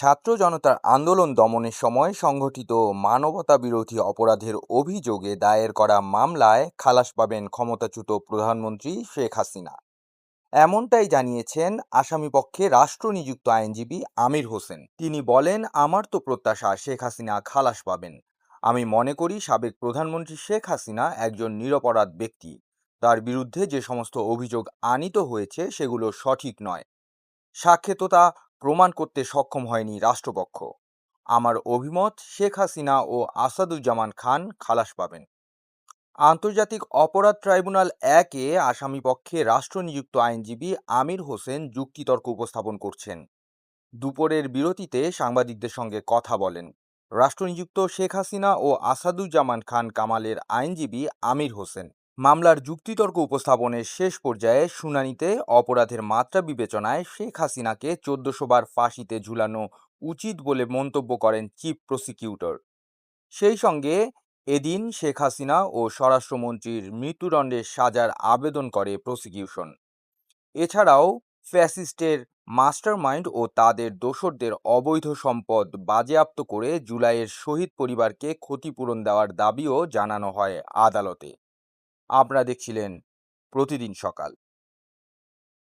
ছাত্র জনতার আন্দোলন দমনের সময় সংঘটিত মানবতা বিরোধী অপরাধের অভিযোগে দায়ের করা মামলায় খালাস পাবেন ক্ষমতাচ্যুত প্রধানমন্ত্রী শেখ হাসিনা। এমনটাই জানিয়েছেন আসামিপক্ষে রাষ্ট্রনিযুক্ত আইনজীবী আমির হোসেন। তিনি বলেন, আমার তো প্রত্যাশা শেখ হাসিনা খালাস পাবেন। আমি মনে করি সাবেক প্রধানমন্ত্রী শেখ হাসিনা একজন নিরপরাধ ব্যক্তি। তার বিরুদ্ধে যে সমস্ত অভিযোগ আনিত হয়েছে সেগুলো সঠিক নয়। সাক্ষেতো তা প্রমাণ করতে সক্ষম হয়নি রাষ্ট্রপক্ষ। আমার অভিমত, শেখ হাসিনা ও আসাদুজ্জামান খান খালাস পাবেন। আন্তর্জাতিক অপরাধ ট্রাইব্যুনাল একে আসামিপক্ষে রাষ্ট্রনিযুক্ত আইনজীবী আমির হোসেন যুক্তিতর্ক উপস্থাপন করছেন। দুপুরের বিরতিতে সাংবাদিকদের সঙ্গে কথা বলেন রাষ্ট্রনিযুক্ত শেখ হাসিনা ও আসাদুজ্জামান খান কামালের আইনজীবী আমির হোসেন। মামলার যুক্তিতর্ক উপস্থাপনের শেষ পর্যায়ে শুনানিতে অপরাধের মাত্রা বিবেচনায় শেখ হাসিনাকে চোদ্দশো বার ফাঁসিতে ঝুলানো উচিত বলে মন্তব্য করেন চিফ প্রসিকিউটর। সেই সঙ্গে এদিন শেখ হাসিনা ও স্বরাষ্ট্রমন্ত্রীর মৃত্যুদণ্ডের সাজার আবেদন করে প্রসিকিউশন। এছাড়াও ফ্যাসিস্টের মাস্টারমাইন্ড ও তাদের দোসরদের অবৈধ সম্পদ বাজেয়াপ্ত করে জুলাইয়ের শহীদ পরিবারকে ক্ষতিপূরণ দেওয়ার দাবিও জানানো হয় আদালতে। আপনারা দেখছিলেন প্রতিদিন সকাল।